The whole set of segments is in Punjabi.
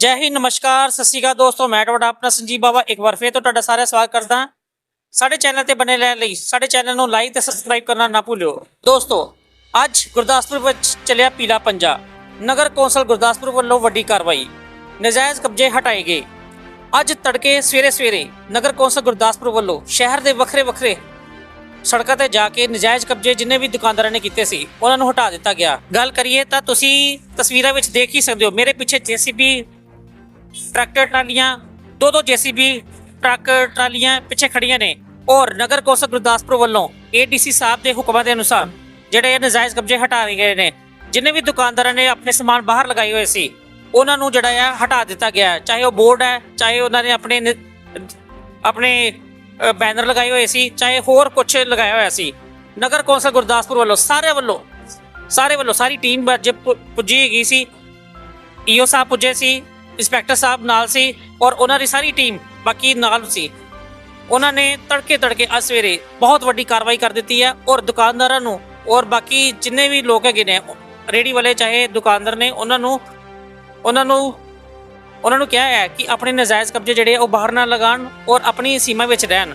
ਜੈ ਹਿੰਦ, ਨਮਸਕਾਰ, ਸਤਿ ਸ਼੍ਰੀ ਅਕਾਲ ਦੋਸਤੋ, ਮੈਂ ਤੁਹਾਡਾ ਆਪਣਾ ਸੰਜੀਵ ਬਾਬਾ ਇੱਕ ਵਾਰ ਫੇਰ ਤੁਹਾਡਾ ਸਾਰਾ ਸਵਾਗਤ ਕਰਦਾ। ਸਾਡੇ ਚੈਨਲ ਤੇ ਬਣੇ ਰਹਿਣ ਲਈ, ਸਾਡੇ ਚੈਨਲ ਨੂੰ ਲਾਈਕ ਤੇ ਸਬਸਕ੍ਰਾਈਬ ਕਰਨਾ ਨਾ ਭੁੱਲਿਓ। ਦੋਸਤੋ, ਅੱਜ ਗੁਰਦਾਸਪੁਰ ਵਿੱਚ ਚੱਲਿਆ ਪੀਲਾ ਪੰਜਾ। ਨਗਰ ਕੌਂਸਲ ਗੁਰਦਾਸਪੁਰ ਵੱਲੋਂ ਵੱਡੀ ਕਾਰਵਾਈ। ਨਜਾਇਜ਼ ਕਬਜ਼ੇ ਹਟਾਏ ਗਏ। ਅੱਜ ਤੜਕੇ ਸਵੇਰੇ ਸਵੇਰੇ ਨਗਰ ਕੌਂਸਲ ਗੁਰਦਾਸਪੁਰ ਵੱਲੋਂ ਸ਼ਹਿਰ ਦੇ ਵੱਖਰੇ ਵੱਖਰੇ ਸੜਕਾਂ ਤੇ ਜਾ ਕੇ ਨਜਾਇਜ਼ ਕਬਜ਼ੇ ਜਿੰਨੇ ਵੀ ਦੁਕਾਨਦਾਰਾਂ ਨੇ ਕੀਤੇ ਸੀ, ਉਹਨਾਂ ਨੂੰ ਹਟਾ ਦਿੱਤਾ ਗਿਆ। ਗੱਲ ਕਰੀਏ ਤਾਂ ਤੁਸੀਂ ਤਸਵੀਰਾਂ ਵਿੱਚ ਦੇਖ ਹੀ ਸਕਦੇ ਹੋ, ਮੇਰੇ ਪਿੱਛੇ ਜੀਸੀਬੀ ਟਰੈਕਟਰ ਟਰਾਲੀਆਂ, ਦੋ ਦੋ ਜੀਸੀਬੀ ਟਰੱਕ ਟਰਾਲੀਆਂ ਪਿੱਛੇ ਖੜੀਆਂ ਨੇ। ਔਰ ਨਗਰ ਕੌਂਸਲ ਗੁਰਦਾਸਪੁਰ ਵੱਲੋਂ ਏਡੀਸੀ ਸਾਹਿਬ ਦੇ ਹੁਕਮਾਂ ਦੇ ਅਨੁਸਾਰ ਜਿਹੜੇ ਇਹ ਨਜਾਇਜ਼ ਕਬਜ਼ੇ ਹਟਾਏ ਗਏ ਨੇ, ਜਿੰਨੇ ਵੀ ਦੁਕਾਨਦਾਰਾਂ ਨੇ ਆਪਣੇ ਸਮਾਨ ਬਾਹਰ ਲਗਾਏ ਹੋਏ ਸੀ, ਉਹਨਾਂ ਨੂੰ ਜਿਹੜਾ ਆ ਹਟਾ ਦਿੱਤਾ ਗਿਆ। ਚਾਹੇ ਉਹ ਬੋਰਡ ਹੈ, ਚਾਹੇ ਉਹਨਾਂ ਨੇ ਆਪਣੇ ਆਪਣੇ ਬੈਨਰ ਲਗਾਏ ਹੋਏ ਸੀ, ਚਾਹੇ ਹੋਰ ਕੁਝ ਲਗਾਇਆ ਹੋਇਆ ਸੀ। ਨਗਰ ਕੌਂਸਲ ਗੁਰਦਾਸਪੁਰ ਵੱਲੋਂ ਸਾਰੇ ਵੱਲੋਂ ਸਾਰੇ ਵੱਲੋਂ ਸਾਰੀ ਟੀਮ ਅੱਜ ਪੁੱਜੀ ਗਈ ਸੀ। ਈਓ ਸਾਹਿਬ ਪੁੱਜੇ ਸੀ ਇੰਸਪੈਕਟਰ ਸਾਹਿਬ ਨਾਲ ਸੀ ਔਰ ਉਹਨਾਂ ਦੀ ਸਾਰੀ ਟੀਮ ਬਾਕੀ ਨਾਲ ਸੀ। ਉਹਨਾਂ ਨੇ ਤੜਕੇ ਤੜਕੇ ਅੱਜ ਸਵੇਰੇ ਬਹੁਤ ਵੱਡੀ ਕਾਰਵਾਈ ਕਰ ਦਿੱਤੀ ਹੈ ਔਰ ਦੁਕਾਨਦਾਰਾਂ ਨੂੰ ਔਰ ਬਾਕੀ ਜਿੰਨੇ ਵੀ ਲੋਕ ਹੈਗੇ ਨੇ ਰੇੜੀ ਵਾਲੇ ਚਾਹੇ ਦੁਕਾਨਦਾਰ ਨੇ, ਉਹਨਾਂ ਨੂੰ ਉਹਨਾਂ ਨੂੰ ਉਹਨਾਂ ਨੂੰ ਕਿਹਾ ਹੈ ਕਿ ਆਪਣੇ ਨਜਾਇਜ਼ ਕਬਜ਼ੇ ਜਿਹੜੇ ਆ ਉਹ ਬਾਹਰ ਨਾ ਲਗਾਉਣ ਔਰ ਆਪਣੀ ਸੀਮਾ ਵਿੱਚ ਰਹਿਣ।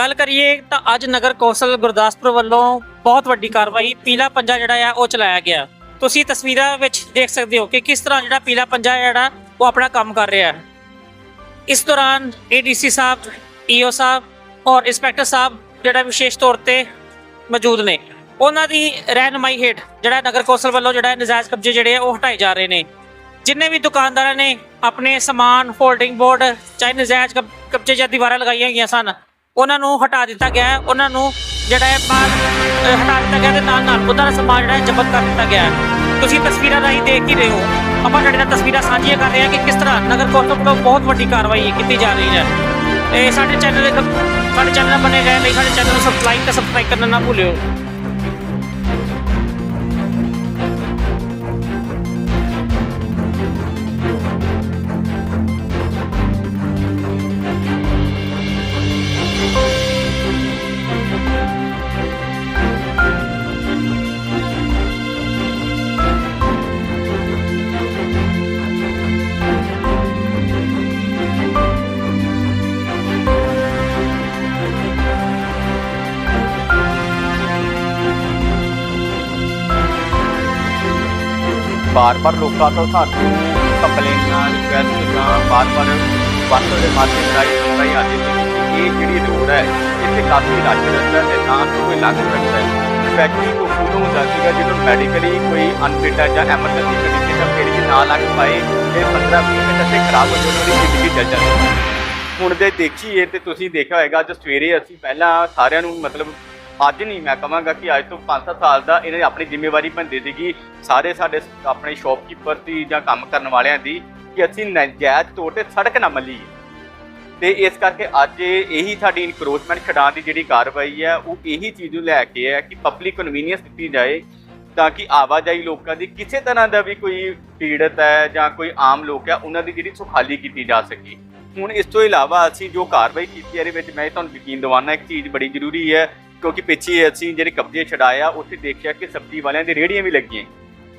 ਗੱਲ ਕਰੀਏ ਤਾਂ ਅੱਜ ਨਗਰ ਕੌਂਸਲ ਗੁਰਦਾਸਪੁਰ ਵੱਲੋਂ ਬਹੁਤ ਵੱਡੀ ਕਾਰਵਾਈ ਪੀਲਾ ਪੰਜਾ ਜਿਹੜਾ ਆ ਉਹ ਚਲਾਇਆ ਗਿਆ। ਤੁਸੀਂ ਤਸਵੀਰਾਂ ਵਿੱਚ ਦੇਖ ਸਕਦੇ ਹੋ ਕਿ ਕਿਸ ਤਰ੍ਹਾਂ ਜਿਹੜਾ ਪੀਲਾ ਪੰਜਾ ਜਿਹੜਾ ਉਹ ਆਪਣਾ ਕੰਮ ਕਰ ਰਿਹਾ। ਹੈ ਇਸ ਦੌਰਾਨ ਏਡੀਸੀ ਸਾਹਿਬ ਈਓ ਸਾਹਿਬ ਔਰ ਇੰਸਪੈਕਟਰ ਸਾਹਿਬ ਜਿਹੜਾ ਵਿਸ਼ੇਸ਼ ਤੌਰ ਤੇ ਮੌਜੂਦ ਨੇ। ਉਹਨਾਂ ਦੀ ਰਹਿਨਮਾਈ ਹੇਠ ਜਿਹੜਾ ਨਗਰ ਕੌਂਸਲ ਵੱਲੋਂ ਜਿਹੜਾ ਨਜਾਇਜ਼ ਕਬਜ਼ੇ ਜਿਹੜੇ ਆ ਉਹ ਹਟਾਏ ਜਾ ਰਹੇ ਨੇ। ਜਿੰਨੇ ਵੀ ਦੁਕਾਨਦਾਰਾਂ ਨੇ ਆਪਣੇ ਸਮਾਨ ਹੋਲਡਿੰਗ ਬੋਰਡ ਚਾਹੇ ਨਜਾਇਜ਼ ਕਬ- ਕਬਜ਼ੇ ਜਾਂ ਦੀਵਾਰਾਂ ਲਗਾਈਆਂ ਗਈਆਂ ਸਨ ਉਹਨਾਂ ਨੂੰ ਹਟਾ ਦਿੱਤਾ ਗਿਆ ਹੈ। ਉਹਨਾਂ ਨੂੰ ਜਿਹੜਾ ਹੈ ਬਾਹਰ ਹਟਾ ਦਿੱਤਾ ਗਿਆ ਤੇ ਨਾਲ ਨਾਲ ਉਹਨਾਂ ਦਾ ਸਮਾਨ ਜਿਹੜਾ ਹੈ ਜ਼ਬਤ ਕਰ ਦਿੱਤਾ ਗਿਆ ਹੈ। ਤੁਸੀਂ ਤਸਵੀਰਾਂ ਰਾਹੀਂ ਦੇਖ ਹੀ ਰਹੇ ਹੋ ਆਪਾਂ ਤੁਹਾਡੇ ਨਾਲ ਤਸਵੀਰਾਂ ਸਾਂਝੀਆਂ ਕਰ ਰਹੇ ਹਾਂ ਕਿ ਕਿਸ ਤਰ੍ਹਾਂ ਨਗਰ ਕੌਂਸਲ ਵੱਲੋਂ ਬਹੁਤ ਵੱਡੀ ਕਾਰਵਾਈ ਕੀਤੀ ਜਾ ਰਹੀ ਹੈ ਇਹ ਸਾਡੇ ਚੈਨਲ ਦੇ ਸਾਡੇ ਚੈਨਲ ਬਣੇ ਰਹਿਣ ਲਈ ਸਾਡੇ ਚੈਨਲ ਨੂੰ ਸਬਸਕ੍ਰਾਈਬ ਤੇ ਸਬਸਕ੍ਰਾਈਬ ਕਰਨਾ ਨਾ ਭੁੱਲਿਓ ਬਾਰ-ਬਾਰ ਲੋਕਾਂ ਤੋਂ ਸਾਨੂੰ ਕੰਪਲੇਨਾਂ ਰਿਕਵੈਸਟਾਂ ਬਾਰ-ਬਾਰ ਵਾਟਰ ਦੇ ਮਾਧਿਅਮ ਰਾਹੀਂ ਸੁਣਾਈ ਆਦੀ ਸੀ ਇਹ ਜਿਹੜੀ ਰੋਡ ਹੈ, ਇੱਥੇ ਕਾਫੀ ਰਸ਼ ਰਹਿੰਦਾ ਹੈ ਤਾਂ ਕੋਈ ਲੰਘ ਸਕਦਾ ਹੈ। ਫੈਕਟਰੀ ਕੋ ਉਦੋਂ ਹੁੰਦਾ ਸੀਗਾ ਜਦੋਂ ਮੈਡੀਕਲੀ ਕੋਈ ਅਨਫਿਟ ਹੈ ਜਾਂ ਐਮਰਜੈਂਸੀ ਕੰਡੀਸ਼ਨ ਹੈ ਫਿਰ ਵੀ ਨਾ ਲੱਗ ਪਾਏ ਇਹ 15-20 ਮਿੰਟ ਤੇ ਖਰਾਬ ਹੋ ਜਾਂਦੀ ਉਹਦੀ ਜ਼ਿੰਦਗੀ ਚੱਲ ਜਾਂਦੀ ਹੈ। ਹੁਣ ਦੇ ਦੇਖੀਏ ਤੇ ਤੁਸੀਂ ਦੇਖਿਆ ਹੋਏਗਾ, ਅੱਜ ਸਵੇਰੇ ਅਸੀਂ ਪਹਿਲਾਂ ਸਾਰਿਆਂ ਨੂੰ ਮਤਲਬ ਅੱਜ ਨਹੀਂ, ਮੈਂ ਕਹਾਂਗਾ ਕਿ ਅੱਜ ਤੋਂ 5-7 ਸਾਲ ਦਾ ਇਹਨੇ ਆਪਣੀ ਜ਼ਿੰਮੇਵਾਰੀ ਭੰਦੀ ਸੀਗੀ, ਸਾਰੇ ਸਾਡੇ ਆਪਣੇ ਸ਼ੌਪਕੀਪਰ ਦੀ ਜਾਂ ਕੰਮ ਕਰਨ ਵਾਲਿਆਂ ਦੀ, ਕਿ ਅਸੀਂ ਨਜਾਇਜ਼ ਤੌਰ ਤੇ ਸੜਕ ਨਾ ਮੱਲੀਏ। ਤੇ ਇਸ ਕਰਕੇ ਅੱਜ ਇਹੀ ਸਾਡੀ ਇਨਕਰੋਚਮੈਂਟ ਛਡਾਉਣ ਦੀ ਜਿਹੜੀ ਕਾਰਵਾਈ ਹੈ, ਉਹ ਇਹੀ ਚੀਜ਼ ਨੂੰ ਲੈ ਕੇ ਹੈ ਕਿ ਪਬਲਿਕ ਕਨਵੀਨੀਅੰਸ ਦਿੱਤੀ ਜਾਏ, ਤਾਂ ਕਿ ਆਵਾਜਾਈ ਲੋਕਾਂ ਦੀ ਕਿਸੇ ਤਰ੍ਹਾਂ ਦਾ ਵੀ ਕੋਈ ਪੀੜਤ ਹੈ ਜਾਂ ਕੋਈ ਆਮ ਲੋਕ ਹੈ, ਉਹਨਾਂ ਦੀ ਜਿਹੜੀ ਸੁਖਾਲੀ ਕੀਤੀ ਜਾ ਸਕੇ। ਹੁਣ ਇਸ ਤੋਂ ਇਲਾਵਾ ਅਸੀਂ ਜੋ ਕਾਰਵਾਈ ਕੀਤੀ ਹੈ, ਇਹਦੇ ਵਿੱਚ ਮੈਂ ਤੁਹਾਨੂੰ ਯਕੀਨ ਦਿਵਾਉਣਾ ਇੱਕ ਚੀਜ਼ ਬੜੀ ਜ਼ਰੂਰੀ ਹੈ ਕਿਉਂਕਿ ਪਿੱਛੇ ਅਸੀਂ ਜਿਹੜੇ ਕਬਜ਼ੇ ਛਡਾਇਆ ਉੱਥੇ ਦੇਖਿਆ ਕਿ ਸਬਜ਼ੀ ਵਾਲਿਆਂ ਦੀ ਰੇਹੜੀਆਂ ਵੀ ਲੱਗੀਆਂ।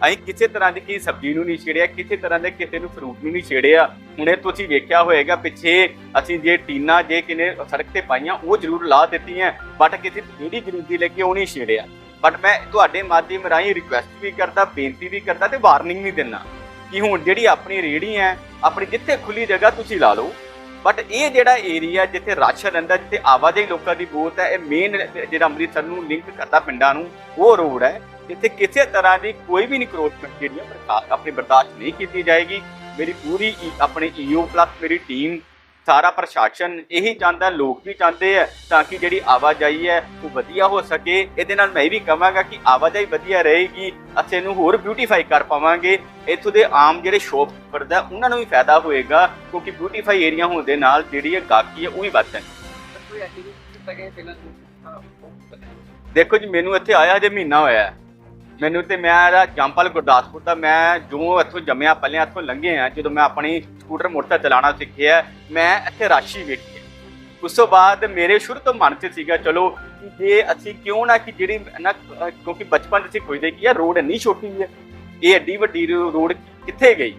ਅਸੀਂ ਕਿਸੇ ਤਰ੍ਹਾਂ ਦੀ ਕੀ ਸਬਜ਼ੀ ਨੂੰ ਨਹੀਂ ਛੇੜਿਆ, ਕਿਸੇ ਤਰ੍ਹਾਂ ਦੇ ਕਿਸੇ ਨੂੰ ਫਰੂਟ ਨੂੰ ਨਹੀਂ ਛੇੜਿਆ। ਹੁਣੇ ਤੁਸੀਂ ਵੇਖਿਆ ਹੋਏਗਾ, ਪਿੱਛੇ ਅਸੀਂ ਜੇ ਟੀਨਾ, ਜੇ ਕਿਨੇ ਸੜਕ ਤੇ ਪਾਈਆਂ, ਉਹ ਜ਼ਰੂਰ ਲਾ ਦਿੱਤੀਆਂ ਬਟ ਕਿਸੇ ਦੀ ਜਿਹੜੀ ਗਰੀਬੀ ਲੱਗੀ ਉਹ ਨਹੀਂ ਛੇੜਿਆ। ਬਟ ਮੈਂ ਤੁਹਾਡੇ ਮਾਧਿਅਮ ਰਾਹੀਂ ਰਿਕੁਐਸਟ ਵੀ ਕਰਦਾ, ਬੇਨਤੀ ਵੀ ਕਰਦਾ ਤੇ ਵਾਰਨਿੰਗ ਵੀ ਦਿੰਦਾ ਕਿ ਹੁਣ ਜਿਹੜੀ ਆਪਣੀ ਰੇਹੜੀ ਹੈ, ਆਪਣੀ ਜਿੱਥੇ ਖੁੱਲੀ ਜਗ੍ਹਾ ਤੁਸੀਂ ਲਾ ਲਓ। ਬਟ ਇਹ ਜਿਹੜਾ ਏਰੀਆ ਜਿੱਥੇ ਰਸ਼ ਰਹਿੰਦਾ, ਜਿੱਥੇ ਆਵਾਜਾਈ ਲੋਕਾਂ ਦੀ ਬਹੁਤ ਹੈ, ਇਹ ਮੇਨ ਜਿਹੜਾ ਅੰਮ੍ਰਿਤਸਰ ਨੂੰ ਲਿੰਕ ਕਰਦਾ ਪਿੰਡਾਂ ਨੂੰ, ਉਹ ਰੋਡ ਹੈ। ਜਿੱਥੇ ਕਿਸੇ ਤਰ੍ਹਾਂ ਦੀ ਕੋਈ ਵੀ ਨਿਕਰੋਚਮੈਂਟ ਜਿਹੜੀ ਹੈ ਆਪਣੀ ਬਰਦਾਸ਼ਤ ਨਹੀਂ ਕੀਤੀ ਜਾਏਗੀ। ਮੇਰੀ ਪੂਰੀ ਈ- ਆਪਣੀ ਈਓ ਪਲੱਸ ਮੇਰੀ ਟੀਮ ਸਾਰਾ ਪ੍ਰਸ਼ਾਸਨ ਇਹੀ ਚਾਹੁੰਦਾ ਲੋਕ ਵੀ ਚਾਹੁੰਦੇ ਆ ਤਾਂ ਕਿ ਜਿਹੜੀ ਆਵਾਜਾਈ ਹੈ ਉਹ ਵਧੀਆ ਹੋ ਸਕੇ। ਇਹਦੇ ਨਾਲ ਮੈਂ ਵੀ ਕਹਾਂਗਾ ਕਿ ਆਵਾਜਾਈ ਵਧੀਆ ਰਹੇਗੀ ਅਸੀਂ ਇਹਨੂੰ ਹੋਰ ਬਿਊਟੀਫਾਈ ਕਰ ਪਾਵਾਂਗੇ। ਇੱਥੋਂ ਦੇ ਆਮ ਜਿਹੜੇ ਸ਼ੋਪਕੀਪਰ ਦਾ ਉਹਨਾਂ ਨੂੰ ਵੀ ਫਾਇਦਾ ਹੋਏਗਾ ਕਿਉਂਕਿ ਬਿਊਟੀਫਾਈ ਏਰੀਆ ਹੋਣ ਦੇ ਨਾਲ ਜਿਹੜੀ ਇਹ ਗਾਹਕੀ ਹੈ ਉਹ ਵੀ ਵੱਧ ਜਾਣੀ ਦੇਖੋ ਜੀ ਮੈਨੂੰ ਇੱਥੇ ਆਇਆ ਹਜੇ ਮਹੀਨਾ ਹੋਇਆ ਹੈ। ਮੈਨੂੰ ਤੇ ਮੈਂ ਜੰਪਲ ਗੁਰਦਾਸਪੁਰ ਦਾ, ਮੈਂ ਜੋ ਇੱਥੋਂ ਜੰਮਿਆ, ਪਲਿਆ ਇੱਥੋਂ ਲੰਘੇ ਆ, ਜਦੋਂ ਮੈਂ ਆਪਣੀ ਸਕੂਟਰ ਮੋਟਰਸਾਈਕਲ ਚਲਾਉਣਾ ਸਿੱਖਿਆ, ਮੈਂ ਇੱਥੇ ਰਾਸ਼ੀ ਵੇਖੀ ਹੈ। ਉਸ ਤੋਂ ਬਾਅਦ ਮੇਰੇ ਸ਼ੁਰੂ ਤੋਂ ਮਨ 'ਚ ਸੀਗਾ, ਚਲੋ, ਕਿ ਜੇ ਅਸੀਂ ਕਿਉਂ ਨਾ, ਕਿ ਜਿਹੜੀ ਨਾ, ਕਿਉਂਕਿ ਬਚਪਨ 'ਚ ਅਸੀਂ ਪੁੱਛਦੇ ਕਿ ਯਾਰ ਰੋਡ ਇੰਨੀ ਛੋਟੀ ਹੈ ਇਹ ਐਡੀ ਵੱਡੀ ਰੋਡ ਕਿੱਥੇ ਗਈ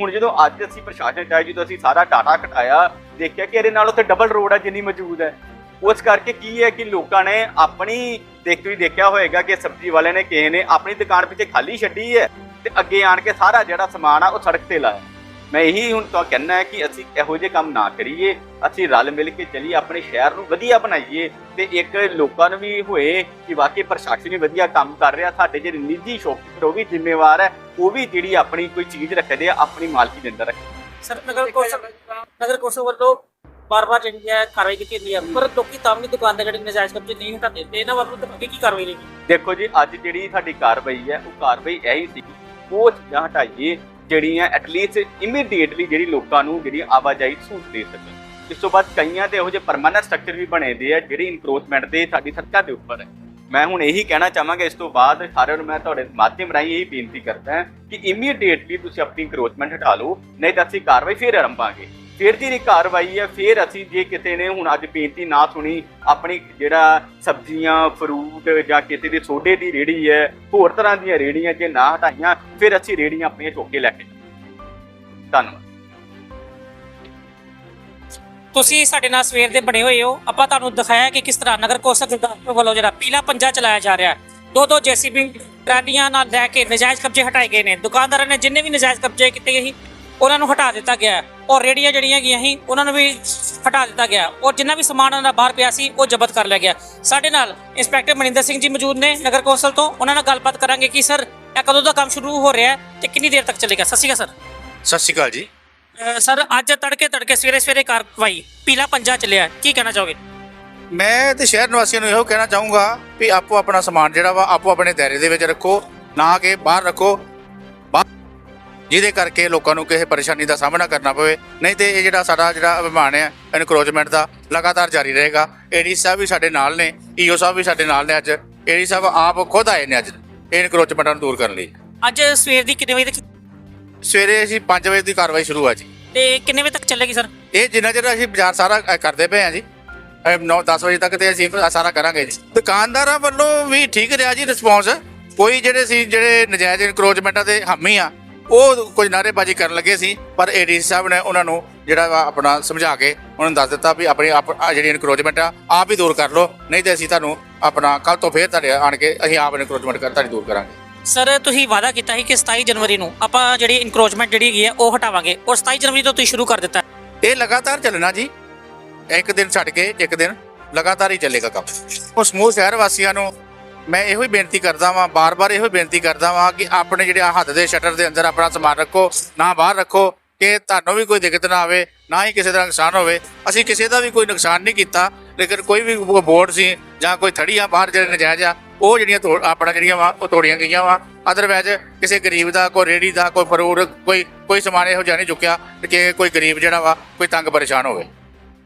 ਹੁਣ ਜਦੋਂ ਅੱਜ ਅਸੀਂ ਪ੍ਰਸ਼ਾਸਨ ਚਾਹੇ ਜਦੋਂ ਅਸੀਂ ਸਾਰਾ ਡਾਟਾ ਘਟਾਇਆ, ਦੇਖਿਆ ਕਿ ਇਹਦੇ ਨਾਲ ਉੱਥੇ ਡਬਲ ਰੋਡ ਹੈ ਜਿੰਨੀ ਮੌਜੂਦ ਹੈ ਉਸ ਕਰਕੇ ਕੀ ਹੈ ਕਿ ਲੋਕਾਂ ਨੇ ਆਪਣੀ ਦੇਖ ਵੀ ਦੇਖਿਆ ਹੋਏਗਾ ਕਿ ਸਬਜ਼ੀ ਵਾਲੇ ਨੇ ਕਿਸੇ ਨੇ ਆਪਣੀ ਦੁਕਾਨ ਪਿੱਛੇ ਖਾਲੀ ਛੱਡੀ ਹੈ ਤੇ ਅੱਗੇ ਆਣ ਕੇ ਸਾਰਾ ਜਿਹੜਾ ਸਮਾਨ ਆ ਉਹ ਸੜਕ ਤੇ ਲਾਇਆ। ਮੈਂ ਇਹੀ ਹੁਣ ਤਾਂ ਕਹਿਣਾ ਹੈ ਕਿ ਅਸੀਂ ਇਹੋ ਜਿਹੇ ਕੰਮ ਨਾ ਕਰੀਏ, ਅਸੀਂ ਰਲ ਮਿਲ ਕੇ ਚੱਲੀਏ, ਆਪਣੇ ਸ਼ਹਿਰ ਨੂੰ ਵਧੀਆ ਬਣਾਈਏ ਤੇ ਇੱਕ ਲੋਕਾਂ ਨੂੰ ਵੀ ਹੋਏ ਕਿ ਵਾਕਈ ਪ੍ਰਸ਼ਾਸਨ ਵੀ ਵਧੀਆ ਕੰਮ ਕਰ ਰਿਹਾ, ਸਾਡੇ ਜਿਹੜੇ ਨਿੱਜੀ ਸ਼ੌਪਕੀਪਰ ਉਹ ਵੀ ਜ਼ਿੰਮੇਵਾਰ ਹੈ, ਉਹ ਵੀ ਜਿਹੜੀ ਆਪਣੀ ਕੋਈ ਚੀਜ਼ ਰੱਖਦੇ ਆ, ਆਪਣੀ ਮਾਲਕੀ ਦੇ ਅੰਦਰ ਰੱਖਦੇ ਸਰ, ਨਗਰ ਕੌਂਸਲ ਨਗਰ ਕੌਂਸਲ ਵੱਲੋਂ ਬਾਰ-ਬਾਰ ਜਿਹੜੀ ਹੈ ਕਾਰਵਾਈ ਕੀਤੀ ਜਾਂਦੀ ਹੈ। ਪਰ ਲੋਕੀ ਤਾਂ ਵੀ ਦੁਕਾਨ ਦੇ ਜਿਹੜੇ ਨਜਾਇਜ਼ ਕਬਜ਼ੇ ਨਹੀਂ ਹਟਾਉਂਦੇ ਤੇ ਇਹਨਾਂ ਵੱਲੋਂ ਤਾਂ ਅੱਗੇ ਕੀ ਕਾਰਵਾਈ ਰਹੇਗੀ? ਦੇਖੋ ਜੀ, ਅੱਜ ਜਿਹੜੀ ਸਾਡੀ ਕਾਰਵਾਈ ਹੈ, ਉਹ ਕਾਰਵਾਈ ਇਹੀ ਸੀ ਉਹ ਚੀਜ਼ਾਂ ਹਟਾਈਏ ਜਿਹੜੀਆਂ ਐਟਲੀਸਟ ਇਮੀਡੀਏਟਲੀ ਜਿਹੜੀ ਲੋਕਾਂ ਨੂੰ ਜਿਹੜੀ ਆਵਾਜਾਈ ਸਹੂਲਤ ਦੇ ਸਕਣ। ਇਸ ਤੋਂ ਬਾਅਦ ਕਈਆਂ ਤੇ ਇਹੋ ਜਿਹੇ ਪਰਮਾਨੈਂਟ ਸਟਰਕਚਰ ਵੀ ਬਣੇ ਦੇ ਆ, ਜਿਹੜੀ ਇਨਕਰੋਚਮੈਂਟ ਦੇ ਸਾਡੀ ਸਰਕਾਰ ਦੇ ਉੱਪਰ ਹੈ। ਮੈਂ ਹੁਣ ਇਹੀ ਕਹਿਣਾ ਚਾਹਾਂਗਾ, ਇਸ ਤੋਂ ਬਾਅਦ ਸਾਰਿਆਂ ਨੂੰ ਮੈਂ ਤੁਹਾਡੇ ਮਾਧਿਅਮ ਰਾਹੀਂ ਇਹੀ ਬੇਨਤੀ ਕਰਦਾ ਕਿ ਇਮੀਡੀਏਟਲੀ ਤੁਸੀਂ ਆਪਣੀ ਇਨਕਰੋਚਮੈਂਟ ਹਟਾ ਲਓ, ਨਹੀਂ ਤਾਂ ਅਸੀਂ ਕਾਰਵਾਈ ਫੇਰ ਆਰੰਭਾਂਗੇ। ਫਿਰ ਜਿਹੜੀ ਕਾਰਵਾਈ ਹੈ, ਫਿਰ ਅਸੀਂ ਜੇ ਕਿਤੇ ਨੇ ਹੁਣ ਅੱਜ ਬੇਨਤੀ ਨਾ ਸੁਣੀ, ਆਪਣੀ ਜਿਹੜਾ ਸਬਜ਼ੀਆਂ ਫਰੂਟ ਜਾਂ ਕਿਸੇ ਦੀ ਸੋਡੇ ਦੀ ਰੇੜੀ ਹੈ, ਹੋਰ ਤਰ੍ਹਾਂ ਦੀਆਂ ਰੇੜੀਆਂ ਜੇ ਨਾ ਹਟਾਈਆਂ, ਫਿਰ ਅਸੀਂ ਰੇੜੀਆਂ ਆਪਣੀਆਂ ਚੁੱਕ ਕੇ ਲੈ ਕੇ ਧੰਨਵਾਦ। ਤੁਸੀਂ ਸਾਡੇ ਨਾਲ ਸਵੇਰ ਦੇ ਬਣੇ ਹੋਏ ਹੋ। ਆਪਾਂ ਤੁਹਾਨੂੰ ਦਿਖਾਇਆ ਕਿ ਕਿਸ ਤਰ੍ਹਾਂ ਨਗਰ ਕੌਂਸਲ ਗੁਰਦਾਸਪੁਰ ਵੱਲੋਂ ਜਿਹੜਾ ਪੀਲਾ ਪੰਜਾ ਚਲਾਇਆ ਜਾ ਰਿਹਾ ਹੈ। ਦੋ ਦੋ ਜੇਸੀਬੀ ਟਰਾਲੀਆਂ ਨਾਲ ਲੈ ਕੇ ਨਜਾਇਜ਼ ਕਬਜ਼ੇ ਹਟਾਏ ਗਏ ਨੇ। ਦੁਕਾਨਦਾਰਾਂ ਨੇ ਜਿੰਨੇ ਵੀ ਨਜਾਇਜ਼ ਕਬਜ਼ੇ ਕੀਤੇ ਗਏ ਸੀ, ਉਹਨਾਂ ਨੂੰ ਹਟਾ ਦਿੱਤਾ ਗਿਆ ਹੈ। ਔਰ ਰੇੜੀਆਂ ਜਿਹੜੀਆਂ ਗਈਆਂ ਸੀ ਉਹਨਾਂ ਨੂੰ ਵੀ ਹਟਾ ਦਿੱਤਾ ਗਿਆ। ਔਰ ਜਿੰਨਾ ਵੀ ਸਮਾਨ ਉਹਨਾਂ ਦਾ ਬਾਹਰ ਪਿਆ ਸੀ ਉਹ ਜ਼ਬਤ ਕਰ ਲਿਆ ਗਿਆ। ਸਾਡੇ ਨਾਲ ਇੰਸਪੈਕਟਰ ਮਨਿੰਦਰ ਸਿੰਘ ਜੀ ਮੌਜੂਦ ਨੇ ਨਗਰ ਕੌਂਸਲ ਤੋਂ। ਉਹਨਾਂ ਨਾਲ ਗੱਲਬਾਤ ਕਰਾਂਗੇ ਕਿ ਸਰ ਇਹ ਕਦੋਂ ਦਾ ਕੰਮ ਸ਼ੁਰੂ ਹੋ ਰਿਹਾ ਹੈ ਤੇ ਕਿੰਨੀ ਦੇਰ ਤੱਕ ਚੱਲੇਗਾ? ਸਤਿ ਸ਼੍ਰੀ ਅਕਾਲ ਸਰ। ਸਤਿ ਸ਼੍ਰੀ ਅਕਾਲ ਜੀ। ਸਰ ਅੱਜ ਤੜਕੇ ਤੜਕੇ ਸਵੇਰੇ ਸਵੇਰੇ ਕਾਰਵਾਈ ਪੀਲਾ ਪੰਜਾ ਚੱਲਿਆ ਕੀ ਕਹਿਣਾ ਚਾਹੋਗੇ? ਮੈਂ ਤੇ ਸ਼ਹਿਰ ਨਿਵਾਸੀਆਂ ਨੂੰ ਇਹੋ ਕਹਿਣਾ ਚਾਹੂੰਗਾ ਵੀ ਆਪੋ ਆਪਣਾ ਸਮਾਨ ਜਿਹੜਾ ਵਾ ਆਪੋ ਆਪਣੇ ਦਾਇਰੇ ਦੇ ਵਿੱਚ ਰੱਖੋ ਨਾ ਕਿ ਬਾਹਰ ਰੱਖੋ। ਜਿਹਦੇ ਕਰਕੇ ਲੋਕਾਂ ਨੂੰ ਕਿਸੇ ਪਰੇਸ਼ਾਨੀ ਦਾ ਸਾਹਮਣਾ ਕਰਨਾ ਪਵੇ। ਨਹੀਂ ਤੇ ਇਹ ਜਿਹੜਾ ਸਾਡਾ ਜਿਹੜਾ ਅਭਿਮਾਨ ਹੈ ਇਨਕਰੋਚਮੈਂਟ ਦਾ ਲਗਾਤਾਰ ਜਾਰੀ ਰਹੇਗਾ। ਏਡੀ ਸਾਹਿਬ ਵੀ ਸਾਡੇ ਨਾਲ ਨੇ ਈਓ ਸਾਹਿਬ ਵੀ ਸਾਡੇ ਨਾਲ ਨੇ ਅੱਜ। ਏਡੀ ਸਾਹਿਬ ਆਪ ਖੁਦ ਆਏ ਨੇ ਅੱਜ ਇਹ ਨੂੰ ਦੂਰ ਕਰਨ ਲਈ। ਅੱਜ ਸਵੇਰ ਦੀ ਕਿੰਨੇ ਵਜੇ ਤੱਕ ਸਵੇਰੇ ਅਸੀਂ 5 ਵਜੇ ਦੀ ਕਾਰਵਾਈ ਸ਼ੁਰੂ ਆ ਜੀ। ਤੇ ਕਿੰਨੇ ਵਜੇ ਤੱਕ ਚੱਲੇਗੀ ਸਰ? ਇਹ ਜਿੰਨਾ ਚਿਰ ਅਸੀਂ ਬਾਜ਼ਾਰ ਸਾਰਾ ਕਰਦੇ ਪਏ ਆ ਜੀ 9 10 ਵਜੇ ਤੱਕ ਤੇ ਅਸੀਂ ਸਾਰਾ ਕਰਾਂਗੇ ਜੀ। ਦੁਕਾਨਦਾਰਾਂ ਵੱਲੋਂ ਵੀ ਠੀਕ ਰਿਹਾ ਜੀ ਰਿਸਪੌਂਸ ਕੋਈ ਜਿਹੜੇ ਸੀ ਜਿਹੜੇ ਨਜਾਇਜ਼ ਇਨਕਰੋਚਮੈਂਟਾਂ ਦੇ ਹਾਮੀ ਆ ਉਹ ਕੁਝ ਨਾਅਰੇਬਾਜ਼ੀ ਕਰਨ ਲੱਗੇ ਸੀ ਪਰ ਏਡੀ ਸਾਹਿਬ ਨੇ ਉਹਨਾਂ ਨੂੰ ਜਿਹੜਾ ਆਪਣਾ ਸਮਝਾ ਕੇ ਉਹਨਾਂ ਨੂੰ ਦੱਸ ਦਿੱਤਾ ਵੀ ਆਪਣੀ ਜਿਹੜੀ ਇਨਕਰੋਚਮੈਂਟ ਆ ਆਪ ਹੀ ਦੂਰ ਕਰ ਲਓ ਨਹੀਂ ਤੇ ਅਸੀਂ ਤੁਹਾਨੂੰ ਆਪਣਾ ਕੱਲ ਤੋਂ ਫੇਰ ਤੁਹਾਡੇ ਆਣ ਕੇ ਅਸੀਂ ਆਪ ਇਨਕਰੋਚਮੈਂਟ ਕਰ ਤੁਹਾਡੀ ਦੂਰ ਕਰਾਂਗੇ। ਸਰ ਤੁਸੀਂ ਵਾਅਦਾ ਕੀਤਾ ਸੀ ਕਿ 27 ਜਨਵਰੀ ਨੂੰ ਆਪਾਂ ਜਿਹੜੀ ਇਨਕਰੋਚਮੈਂਟ ਜਿਹੜੀ ਹੈਗੀ ਹੈ ਉਹ ਹਟਾਵਾਂਗੇ ਔਰ 27 ਜਨਵਰੀ ਤੋਂ ਤੁਸੀਂ ਸ਼ੁਰੂ ਕਰ ਦਿੱਤਾ। ਇਹ ਲਗਾਤਾਰ ਚੱਲਣਾ ਜੀ। ਇੱਕ ਦਿਨ ਛੱਡ ਕੇ ਇੱਕ ਦਿਨ ਲਗਾਤਾਰ ਹੀ ਚੱਲੇਗਾ ਕੰਮ। ਉਹ ਸਮੂਹ ਸ਼ਹਿਰ ਵਾਸੀਆਂ ਨੂੰ ਮੈਂ ਇਹੋ ਹੀ ਬੇਨਤੀ ਕਰਦਾ ਵਾਂ, ਬਾਰ-ਬਾਰ ਇਹੋ ਹੀ ਬੇਨਤੀ ਕਰਦਾ ਵਾਂ ਕਿ ਆਪਣੇ ਜਿਹੜੇ ਆਹ ਹੱਥ ਦੇ ਸ਼ਟਰ ਦੇ ਅੰਦਰ ਆਪਣਾ ਸਮਾਨ ਰੱਖੋ, ਨਾ ਬਾਹਰ ਰੱਖੋ, ਕਿ ਤੁਹਾਨੂੰ ਵੀ ਕੋਈ ਦਿੱਕਤ ਨਾ ਆਵੇ, ਨਾ ਹੀ ਕਿਸੇ ਦਾ ਨੁਕਸਾਨ ਹੋਵੇ। ਅਸੀਂ ਕਿਸੇ ਦਾ ਵੀ ਕੋਈ ਨੁਕਸਾਨ ਨਹੀਂ ਕੀਤਾ, ਲੇਕਿਨ ਕੋਈ ਵੀ ਬੋਰਡ ਸੀ ਜਾਂ ਕੋਈ ਥੜੀ ਆ ਬਾਹਰ ਜਿਹੜੇ ਨਜਾਇਜ਼ ਆ, ਉਹ ਜਿਹੜੀਆਂ ਤੋੜ- ਆਪਣਾ ਜਿਹੜੀਆਂ ਵਾ, ਉਹ ਤੋੜੀਆਂ ਗਈਆਂ ਵਾ। ਅਦਰਵਾਇਜ਼ ਕਿਸੇ ਗਰੀਬ ਦਾ, ਕੋਈ ਰੇੜੀ ਦਾ, ਕੋਈ ਫਰੂਟ, ਕੋਈ ਕੋਈ ਸਮਾਨ ਇਹੋ ਜਿਹਾ ਨਹੀਂ ਚੁੱਕਿਆ ਕਿ ਕੋਈ ਗਰੀਬ ਜਿਹੜਾ ਵਾ, ਕੋਈ ਤੰਗ ਪਰੇਸ਼ਾਨ ਹੋਵੇ।